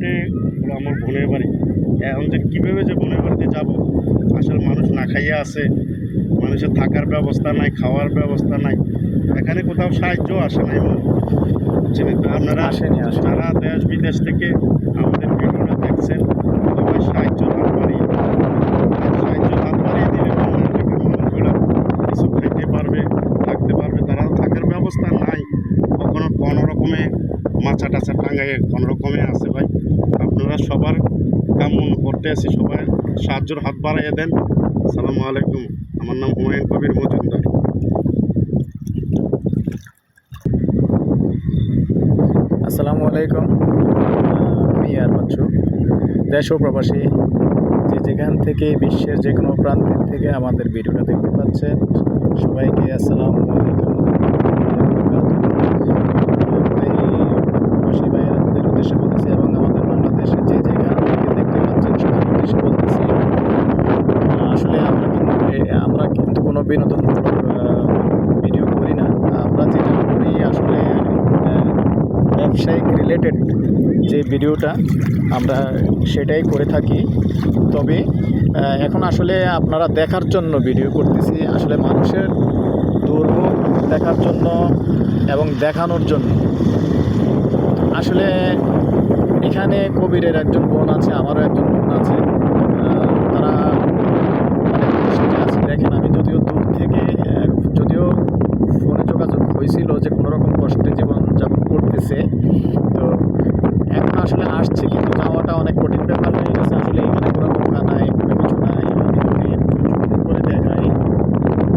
বোনের বাড়ি এখন যে কীভাবে যে বোনের বাড়িতে যাব আসলে মানুষ না খাইয়ে আছে মানুষের থাকার ব্যবস্থা নাই খাওয়ার ব্যবস্থা নাই এখানে কোথাও সাহায্য আসে নাই। বুঝছেন? আপনারা আসেনি। সারা দেশ বিদেশ থেকে আমাদের ভিডিওটা দেখছেন সবাই সাহায্য হাত বাড়িয়ে সাহায্য হাত বাড়িয়ে দিলে মানুষগুলো কিছু খাইতে পারবে থাকতে পারবে তারা থাকার ব্যবস্থা নাই কখনো কোনো রকমে মাছা টাছা কোনো রকমে আছে ভাই। আপনারা সবার কামন করতে আছি, সবাই সাহায্যের হাত বাড়াইয়ে দেন। আসসালামু আলাইকুম। আমার নাম হুমায়ুন কবির মজুমদার। আসসালামু আলাইকুম। আমি আর বাচ্চু। দেশ ও প্রবাসী যে যেখান থেকে বিশ্বের যে কোনো প্রান্তের থেকে আমাদের ভিডিওটা দেখতে পাচ্ছেন, সবাইকে আসসালামু আলাইকুম এই প্রবাসী ভাইয়েরাদের উদ্দেশ্যে বলতেছি এবং আমাদের বাংলাদেশে যে যেখান থেকে দেখতে পাচ্ছেন সবার উদ্দেশ্যে বলতেছি আসলে আমরা কিন্তু এ- আমরা কিন্তু কোনো বিনোদন ভিডিও করি না। আমরা যেটা করি আসলে ব্যবসায়িক রিলেটেড যে ভিডিওটা আমরা সেটাই করে থাকি। তবে এখন আসলে আপনারা দেখার জন্য ভিডিও করতেছি। আসলে মানুষের দুর্ভোগ দেখার জন্য এবং দেখানোর জন্য। আসলে এখানে কবিরের একজন বোন আছে, আমারও একজন বোন আছে আহ, তারা অনেক কষ্টে আছে দেখেন আমি যদিও দূর থেকে আহ, যদিও ফোনে যোগাযোগ হয়েছিল যে কোনো রকম কষ্টে জীবন যাপন করতেছে তো এখন আসলে আসছে কিন্তু যাওয়াটা অনেক কঠিন ব্যাপার হয়ে গেছে আসলে এখানে কোনো দোকান নাই কোনো কিছু নাই আমি যদি একটু জুম করে দেখাই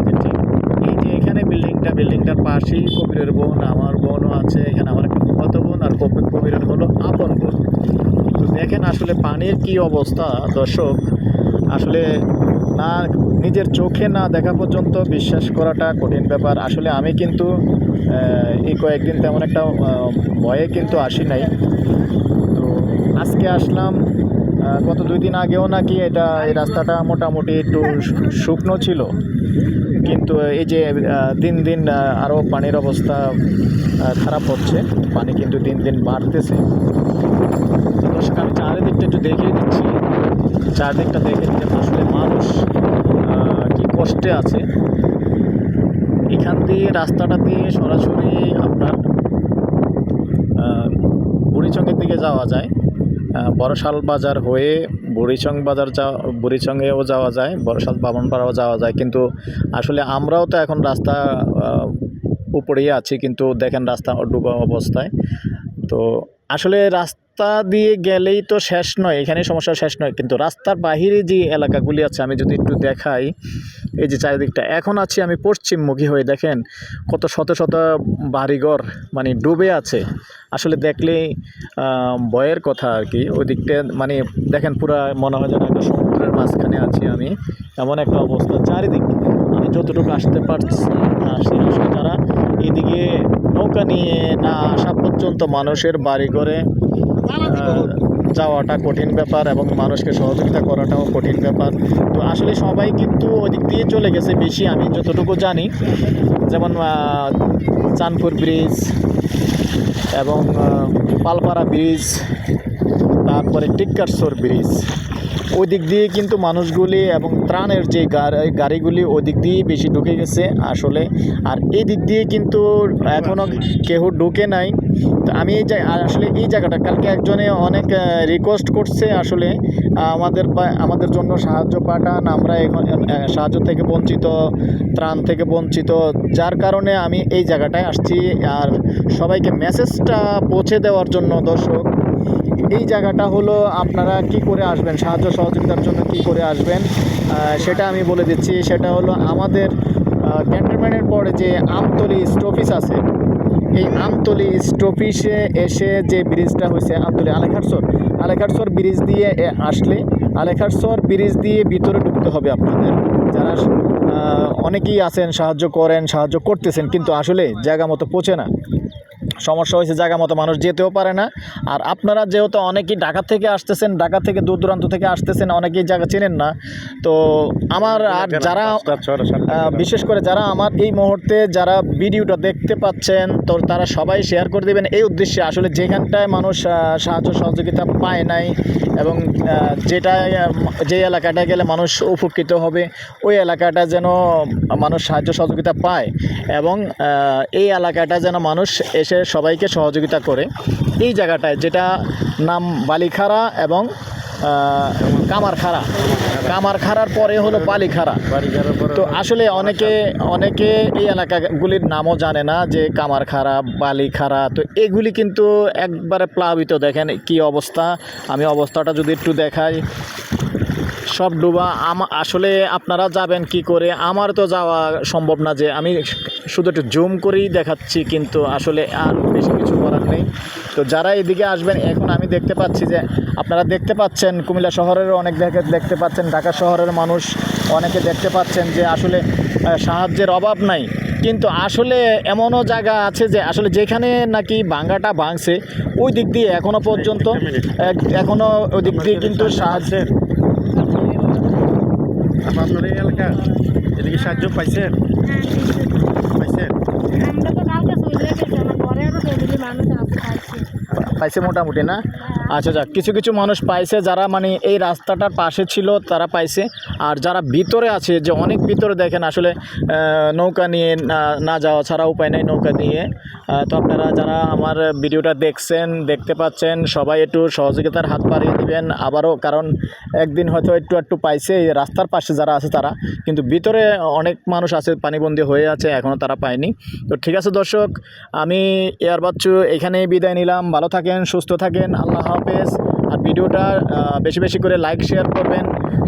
যে ঠিক এই যে এখানে বিল্ডিংটা পাশেই কবিরের বোন, আমার বোনও আছে, এখানে আমার একটা ফুফাতো বোন আর কবি- কবিরের হলো আপন বোন। তো দেখেন আসলে পানির কি অবস্থা, দর্শক। আসলে না, নিজের চোখে না দেখা পর্যন্ত বিশ্বাস করাটা কঠিন ব্যাপার। আসলে আমি কিন্তু এই কয়েকদিন তেমন একটা ভয়ে কিন্তু আসি নাই। তো আজকে আসলাম গত দুই দিন আগেও নাকি এটা এই রাস্তাটা মোটামুটি একটু শুকনো ছিল। কিন্তু এই যে দিন দিন আরও পানির অবস্থা খারাপ হচ্ছে। পানি কিন্তু দিন দিন বাড়তেছে। আমি চারিদিকটা একটু দেখিয়ে দিচ্ছি। চারদিকটা দেখে দিতে আসলে মানুষ কি কষ্টে আছে। এখান দিয়ে রাস্তাটা দিয়ে সরাসরি আপনার আহ, বুড়িচংয়ের দিকে যাওয়া যায়। বড়শাল বাজার হয়ে বুড়িচং বাজার যাওয়া বুড়িচংয়েও যাওয়া যায়, বড়শাল বামনপাড়াও যাওয়া যায়। কিন্তু আসলে আমরাও তো এখন রাস্তা উপরেই আছি, কিন্তু দেখেন রাস্তা ডুবা অবস্থায়। তো আসলে রাস্তা দিয়ে গেলেই তো শেষ নয় এখানে সমস্যা শেষ নয়। কিন্তু রাস্তার বাহিরে যে এলাকাগুলি আছে, আমি যদি একটু দেখাই, এই যে চারিদিকটা। এখন আছি আমি পশ্চিমমুখী হয়ে, দেখেন কত শত শত বাড়িঘর মানে ডুবে আছে। আসলে দেখলেই ভয়ের কথা আর কি। ওই দিকটা মানে দেখেন পুরা মনে হয় যেন একটা সমুদ্রের মাঝখানে আছি আমি। এমন একটা অবস্থা চারিদিক। যতটুকু আসতে পারছি আসি আসলে তারা এদিকে নৌকা নিয়ে না আসা পর্যন্ত মানুষের বাড়ি করে যাওয়াটা কঠিন ব্যাপার এবং মানুষকে সহযোগিতা করাটাও কঠিন ব্যাপার। তো আসলে সবাই কিন্তু ওই দিক দিয়ে চলে গেছে বেশি আমি যতটুকু জানি। যেমন আহ, চাঁদপুর ব্রিজ এবং পালপাড়া ব্রিজ তারপরে টিক্কারসোর ব্রিজ। ওই দিক দিয়ে কিন্তু মানুষগুলি এবং ত্রাণের যে গাড়িগুলি ওই দিক দিয়ে বেশি ঢুকে গেছে আসলে। আর এই দিক দিয়ে কিন্তু এখনও কেউ ঢুকে নাই। তো আমি এই আসলে এই জায়গাটা, কালকে একজনে অনেক রিকোয়েস্ট করছে আসলে, আমাদের আমাদের জন্য সাহায্য পাঠান, আমরা এখন সাহায্য থেকে বঞ্চিত, ত্রাণ থেকে বঞ্চিত, যার কারণে আমি এই জায়গাটায় আসছি। আর সবাইকে মেসেজটা পৌঁছে দেওয়ার জন্য দর্শক। এই জায়গাটা হলো আপনারা কি করে আসবেন? সাহায্য সহযোগিতার জন্য কি করে আসবেন? সেটা আমি বলে দিচ্ছি। সেটা হলো আমাদের ক্যান্টনমেন্টের পরে যে আমতলি স্টপিস আছে, এই আমতলি স্টপিসে এসে যে ব্রিজটা হয়েছে আমতলি আলেখারসর আলেখারসর ব্রিজ দিয়ে আসলে আলেখারসর ব্রিজ দিয়ে ভিতরে ঢুকতে হবে আপনাদের। যারা অনেকেই আছেন, সাহায্য করেন, সাহায্য করতেছেন, কিন্তু আসলে জায়গা মতো পৌঁছে না। সমস্যা হয়েছে জায়গা মতো মানুষ যেতেও পারে না। আর আপনারা যেহেতু অনেকেই ঢাকা থেকে আসতেছেন ঢাকা থেকে দূর দূরান্ত থেকে আসতেছেন অনেকেই জায়গা চেনেন না। তো আমার আর যারা। বিশেষ করে যারা আমার এই মুহূর্তে যারা ভিডিওটা দেখতে পাচ্ছেন তো তারা সবাই শেয়ার করে দেবেন। এই উদ্দেশ্যে আসলে যেখানটায় মানুষ সাহায্য সহযোগিতা পায় নাই এবং আহ, যে এলাকাটায় গেলে মানুষ উপকৃত হবে ওই এলাকাটা যেন মানুষ সাহায্য সহযোগিতা পায় এবং এই এলাকাটা যেন মানুষ এসে সবাইকে সহযোগিতা করে এই জায়গাটায়, যেটা নাম বালিখারা এবং কামারখাড়া কামারখাড়ার পরে হলো বালিখাড়া তো আসলে অনেকে অনেকে এই এলাকাগুলির নামও জানে না যে কামারখাড়া বালিখাড়া তো এগুলি কিন্তু একবারে প্লাবিত। দেখেন কি অবস্থা। আমি অবস্থাটা যদি একটু দেখাই। সব ডুবা আমা আসলে আপনারা যাবেন কি করে? আমার তো যাওয়া সম্ভব না যে আমি শুধু একটু জুম করেই দেখাচ্ছি কিন্তু আসলে আর বেশি কিছু করার নেই। তো যারা এদিকে আসবেন এখন আমি দেখতে পাচ্ছি যে আপনারা দেখতে পাচ্ছেন কুমিল্লা শহরের অনেক জায়গায় দেখতে পাচ্ছেন ঢাকা শহরের মানুষ অনেকে দেখতে পাচ্ছেন যে আসলে সাহায্যের অভাব নাই। কিন্তু আসলে এমনও জায়গা আছে যে আসলে যেখানে নাকি ভাঙ্গাটা ভাঙছে ওই দিক দিয়ে এখনও পর্যন্ত এখনও ওই দিক দিয়ে কিন্তু সাহায্যের এলাকা এদিকে সাহায্য পাইছেন খাচ্ছি পাইছে। মোটামুটি না? আচ্ছা যাক, কিছু কিছু মানুষ পাইছে যারা মানে এই রাস্তাটার পাশে ছিল, তারা পাইছে। আর যারা ভিতরে আছে, যে অনেক ভিতরে দেখেন, আসলে নৌকা নিয়ে না যাওয়া ছাড়া উপায় নেই নৌকা নিয়ে। তো আপনারা যারা আমার ভিডিওটা দেখছেন, দেখতে পাচ্ছেন, সবাই একটু সহযোগিতার হাত বাড়িয়ে দিবেন। আবারও, কারণ একদিন হয়তো একটু একটু পাইছে, এই রাস্তার পাশে যারা আছে তারা। কিন্তু ভিতরে অনেক মানুষ আছে, পানিবন্দী হয়ে আছে এখনও তারা পায়নি। তো ঠিক আছে দর্শক, আমি এয়ার বাচ্চু এখানেই বিদায় নিলাম। ভালো থাকেন, সুস্থ থাকেন। আল্লাহ হাফেজ। আর ভিডিওটা বেশি বেশি করে লাইক শেয়ার করবেন।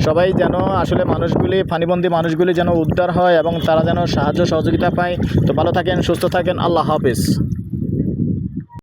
সবাই যেন আসলে মানুষগুলি, ফানিবন্দি মানুষগুলি যেন উদ্ধার হয় এবং তারা যেন সাহায্য সহযোগিতা পায়। তো ভালো থাকেন, সুস্থ থাকেন। আল্লাহ হাফেজ।